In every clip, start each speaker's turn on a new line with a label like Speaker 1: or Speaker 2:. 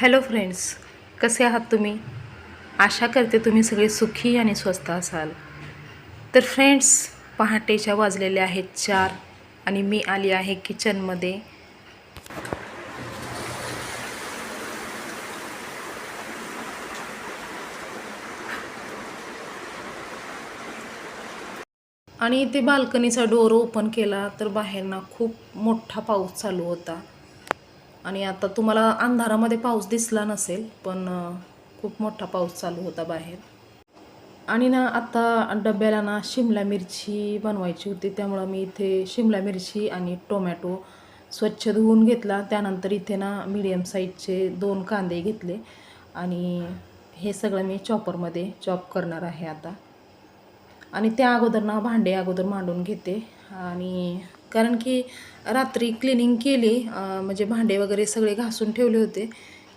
Speaker 1: Hello friends कसे आहात तुम्ही? आशा करते तुम्ही सगळे सुखी आणि स्वस्त असाल. तर फ्रेंड्स पहाटेच्या वाजलेल्या आहेत चार आणि मी आली आहे किचनमध्ये. आणि ते बाल्कनीचा डोर ओपन केला तर बाहेर ना खूप मोठा पाऊस चालू होता. आणि आता तुम्हाला अंधारामध्ये पाऊस दिसला नसेल पण खूप मोठा पाऊस चालू होता बाहेर. आणि ना आता डब्याला ना शिमला मिरची बनवायची होती त्यामुळं मी इथे शिमला मिरची आणि टोमॅटो स्वच्छ धुवून घेतला. त्यानंतर इथे ना मिडियम साईजचे दोन कांदे घेतले आणि हे सगळं मी चॉपरमध्ये चॉप करणार आहे आता. आणि त्या अगोदर ना भांडे अगोदर मांडून घेते आणि कारण की रात्री क्लिनिंग केली म्हणजे भांडे वगैरे सगळे घासून ठेवले होते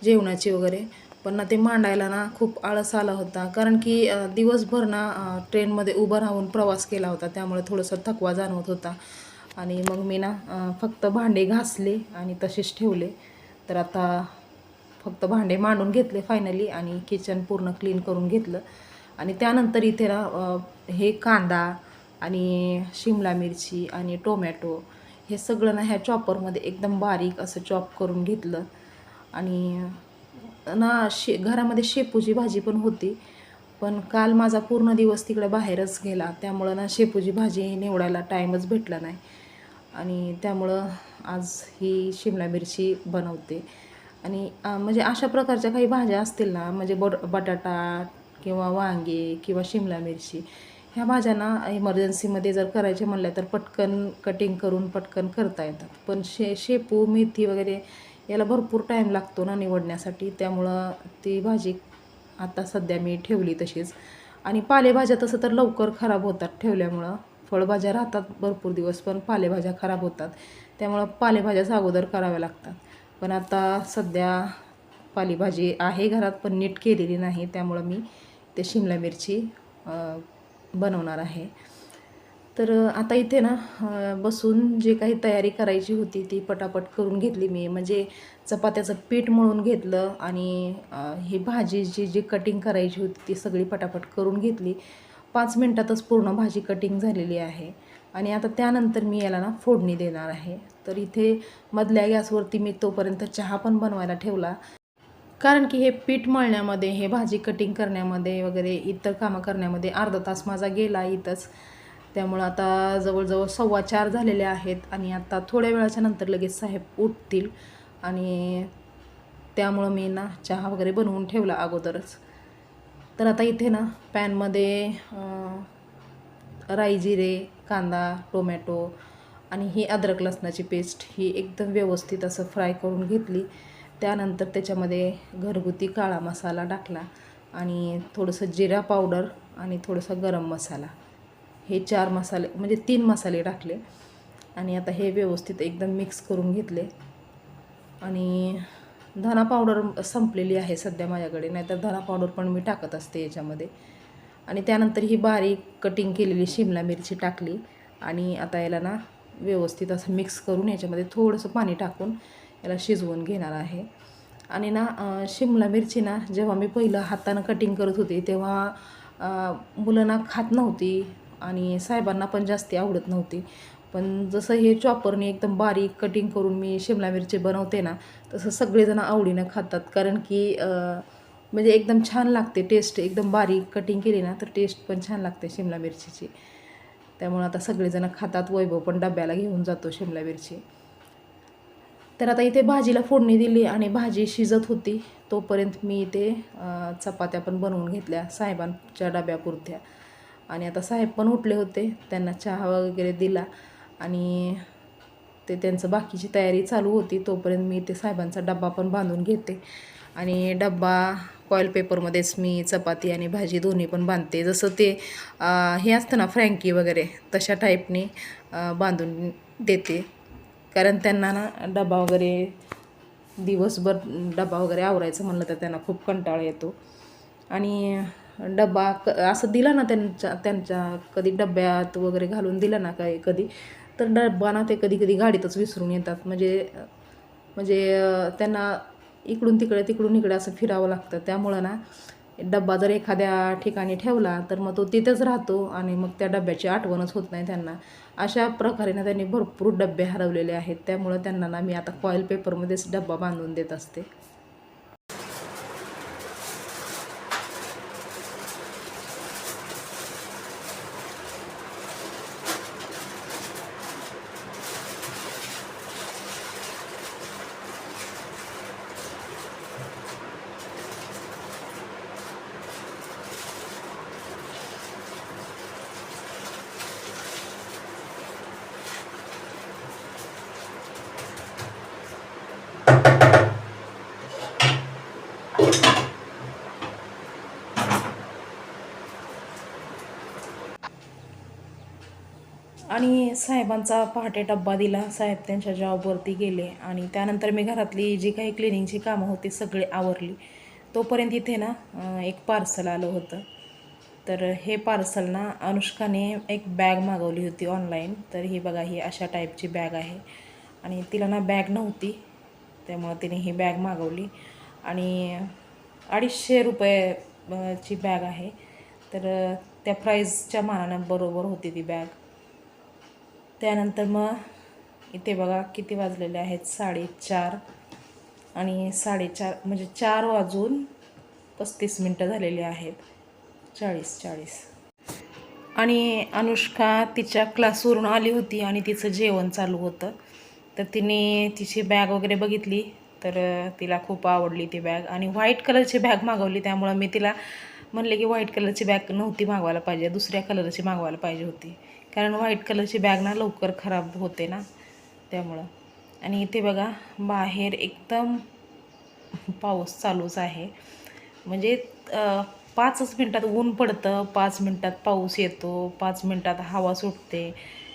Speaker 1: जेवणाचे वगैरे. पण ना ते मांडायला ना खूप आळस आला होता. कारण की दिवसभर ना ट्रेनमध्ये उभं राहून प्रवास केला होता. त्यामुळे थोडंसं थकवा जाणवत होता. आणि मग मी ना फक्त भांडे घासले आणि तसेच ठेवले. तर आता फक्त भांडे मांडून घेतले फायनली आणि किचन पूर्ण क्लीन करून घेतलं. आणि त्यानंतर इथे ना हे कांदा आणि शिमला मिरची आणि टोमॅटो हे सगळं ना ह्या चॉपरमध्ये एकदम बारीक असं चॉप करून घेतलं. आणि ना शे घरामध्ये शेपूची भाजी पण होती. पण काल माझा पूर्ण दिवस तिकडे बाहेरच गेला. त्यामुळं ना शेपूची भाजी निवडायला टाईमच भेटला नाही. आणि त्यामुळं आज ही शिमला मिरची बनवते. आणि म्हणजे अशा प्रकारच्या काही भाज्या असतील ना म्हणजे बट बटाटा किंवा वांगे किंवा शिमला मिरची ह्या भाज्यांना इमर्जन्सीमध्ये जर करायचे म्हणल्या तर पटकन कटिंग करून पटकन करता येतात. पण शे शेपू मेथी वगैरे याला भरपूर टाईम लागतो ना निवडण्यासाठी. त्यामुळं ती भाजी आता सध्या मी ठेवली तशीच. आणि पालेभाज्या तसं तर लवकर खराब होतात ठेवल्यामुळं. फळभाज्या राहतात भरपूर दिवस पण पालेभाज्या खराब होतात. त्यामुळं पालेभाज्याच अगोदर कराव्या लागतात. पण आता सध्या पालेभाजी आहे घरात पण नीट केलेली नाही. त्यामुळं मी ते शिमला मिरची बनवणार आहे. तर आता इथे ना बसून जे काही तयारी करायची होती ती पटापट करून घेतली मी. म्हणजे चपात्याचं पीठ मळून घेतलं आणि ही भाजी जी जी कटिंग करायची होती ती सगळी पटापट करून घेतली. पाच मिनटातच पूर्ण भाजी कटिंग झालेली आहे. आणि आता त्यानंतर मी याला ना फोडणी देणार आहे. तर इथे मधल्या गॅसवरती मी तोपर्यंत चहा पण बनवायला ठेवला. कारण की हे पीठ मळण्यामध्ये हे भाजी कटिंग करण्यामध्ये वगैरे इतर कामं करण्यामध्ये अर्धा तास माझा गेला इथंच. त्यामुळं आता जवळजवळ सव्वा चार झालेले आहेत आणि आता थोड्या वेळाच्या नंतर लगेच साहेब उठतील. आणि त्यामुळं मी ना चहा वगैरे बनवून ठेवला अगोदरच. तर आता इथे ना पॅनमध्ये राई जिरे कांदा टोमॅटो आणि ही अद्रक लसणाची पेस्ट ही एकदम व्यवस्थित असं फ्राय करून घेतली. त्यानंतर त्याच्यामध्ये घरगुती काळा मसाला टाकला आणि थोडंसं जिरा पावडर आणि थोडंसं गरम मसाला. हे चार मसाले म्हणजे तीन मसाले टाकले आणि आता हे व्यवस्थित एकदम मिक्स करून घेतले. आणि धना पावडर संपलेली आहे सध्या माझ्याकडे नाहीतर धना पावडर पण मी टाकत असते याच्यामध्ये. आणि त्यानंतर ही बारीक कटिंग केलेली शिमला मिरची टाकली आणि आता याला ना व्यवस्थित असं मिक्स करून याच्यामध्ये थोडंसं पाणी टाकून याला शिजवून घेणार आहे. आणि ना शिमला मिरची ना जेव्हा मी पहिलं हातानं कटिंग करत होते तेव्हा मुलं मुलांना खात नव्हती आणि साहेबांना पण जास्ती आवडत नव्हती. पण जसं हे चॉपरने एकदम बारीक कटिंग करून मी शिमला मिरची बनवते ना तसं सगळेजण आवडीनं खातात. कारण की म्हणजे एकदम छान लागते टेस्ट एकदम बारीक कटिंग केली ना तर टेस्ट पण छान लागते शिमला मिरचीची. त्यामुळं आता सगळेजण खातात. वैभव पण डब्याला घेऊन जातो शिमला मिरची. तर आता इथे भाजीला फोडणी दिली आणि भाजी शिजत होती. तोपर्यंत मी इथे चपात्या पण बनवून घेतल्या साहेबांच्या डब्यापुरत्या आणि आता साहेब पण उठले होते त्यांना चहा वगैरे दिला आणि ते त्यांचं बाकीची तयारी चालू होती. तोपर्यंत मी ते साहेबांचा डब्बा पण बांधून घेते. आणि डब्बा कॉईल पेपरमध्येच मी चपाती आणि भाजी दोन्ही पण बांधते. जसं ते हे असतं ना फ्रँकी वगैरे तशा टाईपने बांधून देते. कारण त्यांना ना डबा वगैरे दिवसभर डबा वगैरे आवरायचं म्हणलं तर त्यांना खूप कंटाळा येतो. आणि डबा क असं दिला ना त्यांच्या त्यांच्या कधी डब्यात वगैरे घालून दिला ना काही कधी तर डब्बा ना ते कधी कधी गाडीतच विसरून येतात. म्हणजे म्हणजे त्यांना इकडून तिकडे तिकडून इकडे असं फिरावं लागतं. त्यामुळं ना डब्बा जर एखाद्या ठिकाणी ठेवला तर मग तो तिथंच राहतो आणि मग त्या डब्याची आठवणच होत नाही त्यांना. अशा प्रकारे ना त्यांनी भरपूर डबे हरवलेले आहेत. त्यामुळं त्यांना ना मी आता फॉईल पेपरमध्येच डब्बा बांधून देत असते आणि साहेबांचा पहाटे डब्बा दिला. साहेब त्यांच्या जॉबवरती गेले आणि त्यानंतर मी घरातली जी काही क्लिनिंगची कामं होती सगळी आवरली. तोपर्यंत इथे ना एक पार्सल आलं होतं. तर हे पार्सल ना अनुष्काने एक बॅग मागवली होती ऑनलाईन तर ही बघा ही अशा टाईपची बॅग आहे. आणि तिला ना बॅग नव्हती. त्यामुळं तिने ही बॅग मागवली. आणि अडीचशे रुपये ची बॅग आहे. तर त्या प्राईजच्या मानानं बरोबर होती ती बॅग त्यानंतर मग इथे बघा किती वाजलेले आहेत साडेचार. आणि साडेचार म्हणजे चार वाजून पस्तीस मिनटं झालेली आहेत. चाळीस चाळीस. आणि अनुष्का तिच्या क्लासवरून आली होती आणि तिचं जेवण चालू होतं. तर तिने तिची बॅग वगैरे बघितली तर तिला खूप आवडली ती बॅग. आणि व्हाईट कलरची बॅग मागवली त्यामुळं मी तिला म्हणले की व्हाईट कलरची बॅग नव्हती मागवायला पाहिजे दुसऱ्या कलरची मागवायला पाहिजे होती. कारण व्हाईट कलरची बॅग ना लवकर खराब होते ना त्यामुळं. आणि इथे बघा बाहेर एकदम पाऊस चालूच आहे. म्हणजे पाचच मिनटात ऊन पडतं पाच मिनटात पाऊस येतो पाच मिनटात हवा सुटते.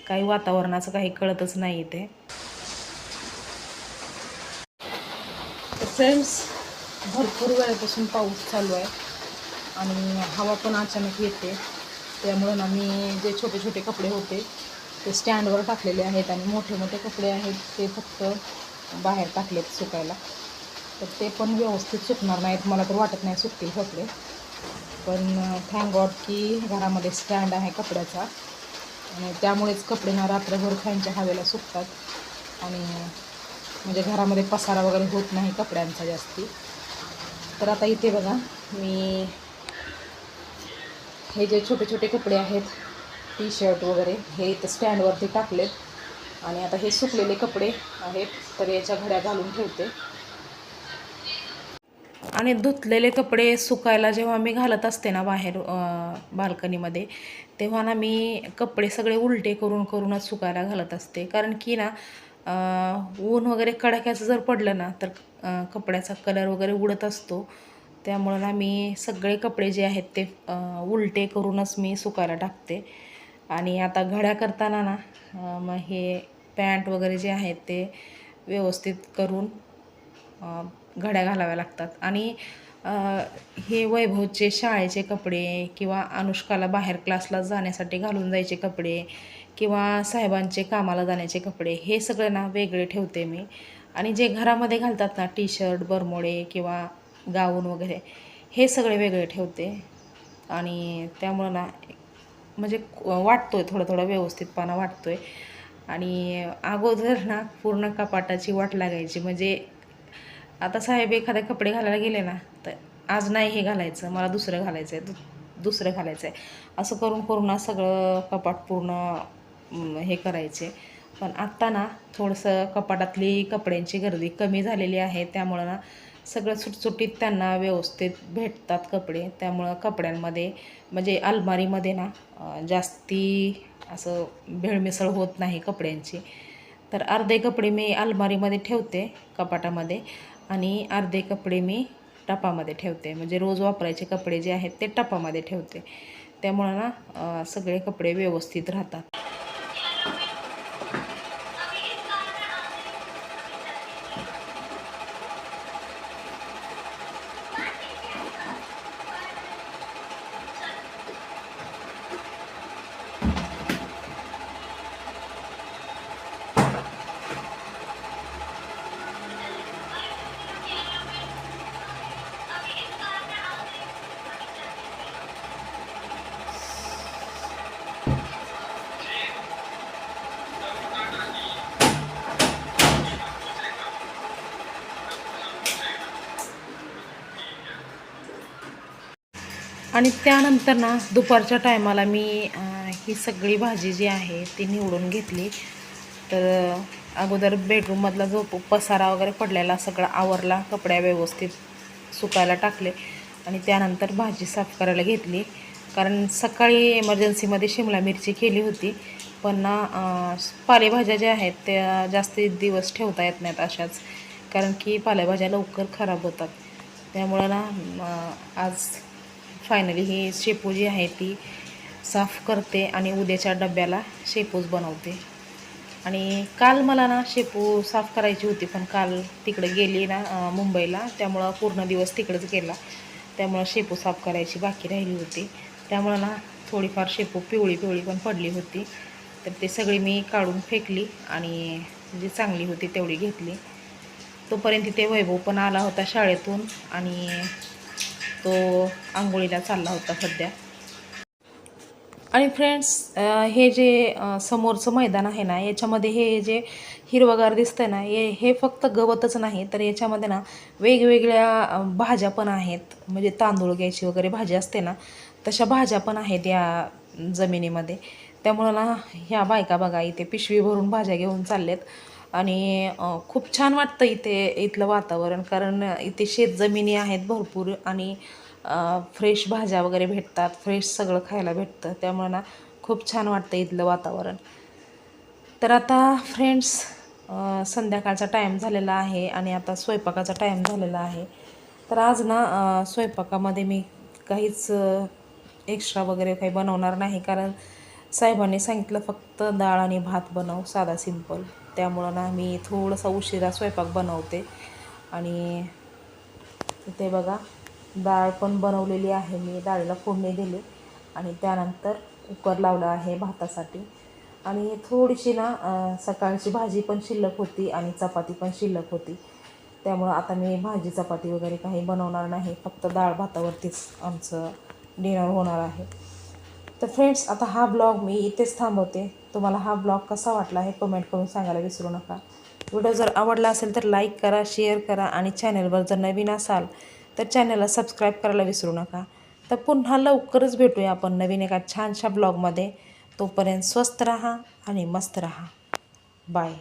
Speaker 1: काही वातावरणाचं काही कळतच नाही इथे. फ्रेंड्स भरपूर वेळापासून पाऊस चालू आहे. आणि हवा पण अचानक येते. त्यामुळं ना मी जे छोटे छोटे कपडे होते ते स्टँडवर टाकलेले आहेत आणि मोठे मोठे कपडे आहेत ते फक्त बाहेर टाकलेत सुकायला. तर ते पण व्यवस्थित सुकणार नाहीत मला तर वाटत नाही सुकतील कपडे. पण थँक गॉड की घरामध्ये स्टँड आहे कपड्याचा. आणि त्यामुळेच कपडे ना रात्रभर फॅनच्या हवेला सुकतात. आणि म्हणजे घरामध्ये पसारा वगैरे होत नाही कपड्यांचा जास्ती. तर आता इथे बघा मी हे जे छोटे छोटे कपडे आहेत टी शर्ट वगैरे हे इथं स्टँडवरती टाकलेत. आणि आता हे सुकलेले कपडे आहेत तर याच्या घड्या घालून ठेवते. आणि धुतलेले कपडे सुकायला जेव्हा मी घालत असते ना बाहेर बाल्कनीमध्ये तेव्हा ना मी कपडे सगळे उलटे करून करूनच सुकायला घालत असते. कारण की ना ऊन वगैरे कडाक्याचं जर पडलं ना तर कपड्याचा कलर वगैरे उडत असतो. त्यामुळं ना मी सगळे कपडे जे आहेत ते उलटे करूनच मी सुकायला टाकते. आणि आता घड्या करताना ना मग हे पॅन्ट वगैरे जे आहेत ते व्यवस्थित करून घड्या घालाव्या लागतात. आणि हे वैभवचे शाळेचे कपडे किंवा अनुष्काला बाहेर क्लासला जाण्यासाठी घालून जायचे कपडे किंवा साहेबांचे कामाला जाण्याचे कपडे हे सगळे ना वेगळे ठेवते मी. आणि जे घरामध्ये घालतात ना टी शर्ट बरमोडे किंवा गाऊन वगैरे हे सगळे वेगळे ठेवते. आणि त्यामुळं ना म्हणजे वाटतो आहे थोडं थोडं व्यवस्थितपणा वाटतो आहे आणि अगोदर ना पूर्ण कपाटाची वाट लागायची. म्हणजे आता साहेब एखादे कपडे घालायला गेले ना तर आज नाही हे घालायचं मला दुसरं घालायचं आहे दु दुसरं घालायचं आहे असं करून करून ना सगळं कपाट पूर्ण हे करायचे. पण आत्ता ना थोडंसं कपाटातली कपड्यांची गर्दी कमी झालेली आहे. त्यामुळं ना सगळं सुटसुटीत त्यांना व्यवस्थित भेटतात कपडे. त्यामुळं कपड्यांमध्ये म्हणजे अलमारीमध्ये ना जास्ती असं भेळमिसळ होत नाही कपड्यांची. तर अर्धे कपडे मी अलमारीमध्ये ठेवते कपाटामध्ये आणि अर्धे कपडे मी टपामध्ये ठेवते. म्हणजे रोज वापरायचे कपडे जे आहेत ते टपामध्ये ठेवते. त्यामुळं ना सगळे कपडे व्यवस्थित राहतात. आणि त्यानंतर ना दुपारच्या टायमाला मी ही सगळी भाजी जी आहे ती निवडून घेतली. तर अगोदर बेडरूममधला जो पसारा वगैरे पडलेला सगळा आवरला कपड्या व्यवस्थित सुकायला टाकले आणि त्यानंतर भाजी साफ करायला घेतली. कारण सकाळी एमर्जन्सीमध्ये शिमला मिरची केली होती. पण ना पालेभाज्या ज्या आहेत त्या जास्तीत दिवस ठेवता येत नाहीत अशाच. कारण की पालेभाज्या लवकर खराब होतात. त्यामुळं ना आज फायनली ही शेपू जी आहे ती साफ करते आणि उद्याच्या डब्याला शेपूच बनवते. आणि काल मला ना शेपू साफ करायची होती पण काल तिकडे गेली ना मुंबईला त्यामुळं पूर्ण दिवस तिकडंच गेला. त्यामुळं शेपू साफ करायची बाकी राहिली होती. त्यामुळं ना थोडीफार शेपू पिवळी पिवळी पण पडली होती. तर ते सगळी मी काढून फेकली आणि जी चांगली होती तेवढी घेतली. तोपर्यंत तिथे वैभव पण आला होता शाळेतून आणि तो आंघोळीला चालला होता सध्या. आणि फ्रेंड्स हे जे समोरचं मैदान आहे ना याच्यामध्ये हे जे हिरवगार दिसतं ना हे हे फक्त गवतच नाही तर याच्यामध्ये ना वेगवेगळ्या भाज्या पण आहेत. म्हणजे तांदूळ घ्यायची वगैरे भाजी असते ना तशा भाज्या पण आहेत या जमिनीमध्ये. त्यामुळं ना ह्या बायका बघा इथे पिशवी भरून भाज्या घेऊन चाललेत. आणि खूप छान वाटतं इथे इथलं वातावरण. कारण इथे शेतजमिनी आहेत भरपूर आणि फ्रेश भाज्या वगैरे भेटतात. फ्रेश सगळं खायला भेटतं. त्यामुळे ना खूप छान वाटतं इथलं वातावरण. तर आता फ्रेंड्स संध्याकाळचा टाईम झालेला आहे आणि आता स्वयंपाकाचा टाईम झालेला आहे. तर आज ना स्वयंपाकामध्ये मी काहीच एक्स्ट्रा वगैरे काही बनवणार नाही. कारण साहेबांनी सांगितलं फक्त डाळ आणि भात बनव साधा सिंपल त्यामुळं ना मी थोडासा उशिरा स्वयंपाक बनवते. आणि इथे बघा डाळ पण बनवलेली आहे मी. डाळीला फोडणी दिली. आणि त्यानंतर कुकर लावला आहे भातासाठी. आणि थोडीशी ना सकाळची भाजी पण शिल्लक होती आणि चपाती पण शिल्लक होती. त्यामुळं आता मी भाजी चपाती वगैरे काही बनवणार नाही. फक्त डाळ भातावरतीच आमचं डिनर होणार आहे. तर फ्रेंड्स आता हा ब्लॉग मी इथेच थांबवते. तुम्हाला हा ब्लॉग कसा वाटला हे कमेंट करून सांगायला विसरू नका. व्हिडिओ जर आवडला असेल तर लाईक करा शेअर करा आणि चॅनलवर जर नवीन असाल तर चॅनलला सबस्क्राईब करायला विसरू नका. तर पुन्हा लवकरच भेटूया आपण नवीन एका छानशा ब्लॉगमध्ये तोपर्यंत स्वस्त राहा आणि मस्त राहा. बाय